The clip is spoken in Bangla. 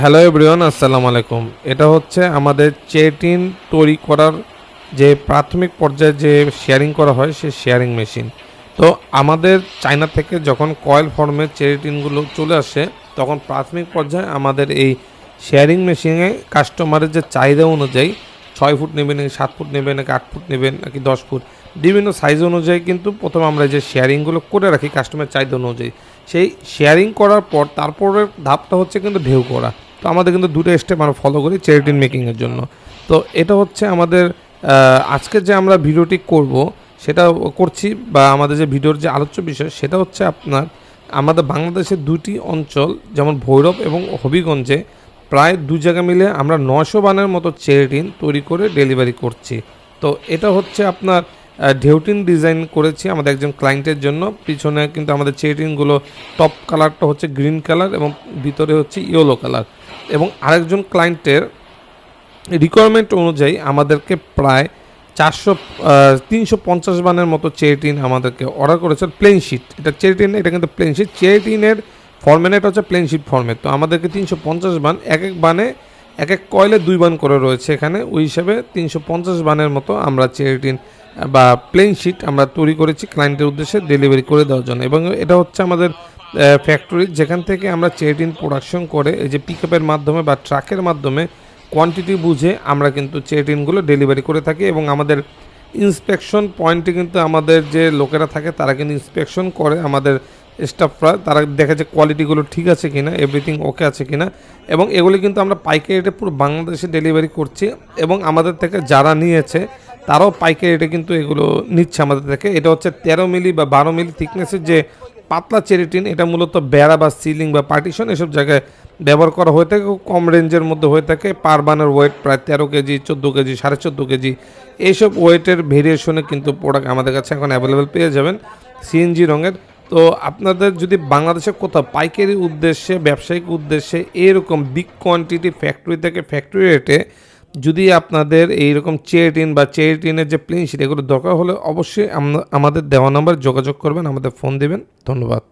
হ্যালো এভরিওয়ান আসসালামু আলাইকুম। এটা হচ্ছে আমাদের চেটিন তৈরি করার যে প্রাথমিক পর্যায়ে যে শেয়ারিং করা হয়, সে শেয়ারিং মেশিন তো আমাদের চায়না থেকে যখন কয়েল ফর্মে চেরিটিনগুলো চলে আসে, তখন প্রাথমিক পর্যায়ে আমাদের এই শেয়ারিং মেশিনে কাস্টমারের যে চাহিদা অনুযায়ী ছয় ফুট নেবে নাকি সাত ফুট নেবে নাকি আট ফুট নেবে নাকি দশ ফুট, বিভিন্ন সাইজ অনুযায়ী কিন্তু প্রথমে আমরা যে শেয়ারিংগুলো করে রাখি কাস্টমার চাহিদা অনুযায়ী। সেই শেয়ারিং করার পর তারপরের ধাপটা হচ্ছে কিন্তু ঢেউ করা। তো আমাদের কিন্তু দুটো স্টেপ আমরা ফলো করি চেরিটিন মেকিংয়ের জন্য। তো এটা হচ্ছে আমাদের আজকে যে আমরা ভিডিওটি করব, সেটা করছি বা আমাদের যে ভিডিওর যে আলোচ্য বিষয়, সেটা হচ্ছে আপনার, আমাদের বাংলাদেশের দুটি অঞ্চল, যেমন ভৈরব এবং হবিগঞ্জে প্রায় দু জায়গা মিলে আমরা নশো বানের মতো চেরিটিন তৈরি করে ডেলিভারি করছি। তো এটা হচ্ছে আপনার ঢেউটিন ডিজাইন করেছি আমাদের একজন ক্লায়েন্টের জন্য। পিছনে কিন্তু আমাদের চেরিটিনগুলো টপ কালারটা হচ্ছে গ্রিন কালার এবং ভিতরে হচ্ছে ইয়েলো কালার এবং আরেকজন ক্লায়েন্টের রিকোয়ারমেন্ট অনুযায়ী আমাদেরকে প্রায় চারশো তিনশো পঞ্চাশ বানের মতো চেরিটিন আমাদেরকে অর্ডার করেছে প্লেন শিট এটা চেরিটিন এটা কিন্তু প্লেন শিট চেরিটিনের ফরম্যাট হচ্ছে প্লেন শিট ফরম্যাট তো আমাদেরকে তিনশো পঞ্চাশ বান, এক এক বানে, এক এক কয়েলে দুই বান করে রয়েছে এখানে। ওই হিসাবে তিনশো পঞ্চাশ বানের মতো আমরা চেরিটিন বা প্লেন শিট আমরা তৈরি করেছি ক্লায়েন্টের উদ্দেশ্যে ডেলিভারি করে দেওয়ার জন্য। এবং এটা হচ্ছে আমাদের ফ্যাক্টরি যেখান থেকে আমরা চেরিটিন প্রোডাকশন করে, এই যে পিক মাধ্যমে বা ট্রাকের মাধ্যমে কোয়ান্টিটি বুঝে আমরা কিন্তু চেটিনগুলো ডেলিভারি করে থাকি এবং আমাদের ইন্সপেকশন পয়েন্টে কিন্তু আমাদের যে লোকেরা থাকে, তারা কিন্তু ইন্সপেকশন করে আমাদের স্টাফরা তারা দেখে যে কোয়ালিটিগুলো ঠিক আছে কিনা এভরিথিং ওকে আছে কিনা এবং এগুলি কিন্তু আমরা পাইকারি রেটে পুরো বাংলাদেশে ডেলিভারি করছি এবং আমাদের থেকে যারা নিয়েছে, তারাও পাইকারি রেটে কিন্তু এগুলো নিচ্ছে আমাদের থেকে। এটা হচ্ছে তেরো মিলি বা বারো মিলি থিকনেসের যে পাতলা চেরিটিন, এটা মূলত বেড়া বা সিলিং বা পার্টিশন, এসব জায়গায় ব্যবহার করা হয়ে থাকে কম রেঞ্জের মধ্যে হয়ে থাকে। পার বানের ওয়েট প্রায় তেরো কেজি, চোদ্দ কেজি, সাড়ে চোদ্দ কেজি। এইসব ওয়েটের ভেরিয়েশনে কিন্তু প্রোডাক্ট আমাদের কাছে এখন অ্যাভেলেবেল পেয়ে যাবেন সিএনজি রঙের। তো আপনাদের যদি বাংলাদেশে কোথাও পাইকারি উদ্দেশ্যে, ব্যবসায়িক উদ্দেশ্যে এরকম বিগ কোয়ান্টিটি ফ্যাক্টরি থেকে ফ্যাক্টরি রেটে যদি আপনাদের এইরকম চেয়ারটিন বা চেয়ারটিনের যে প্লেন শিট এগুলো দরকার হলে অবশ্যই আমাদের দেওয়া নাম্বার যোগাযোগ করবেন, আমাদের ফোন দেবেন। ধন্যবাদ।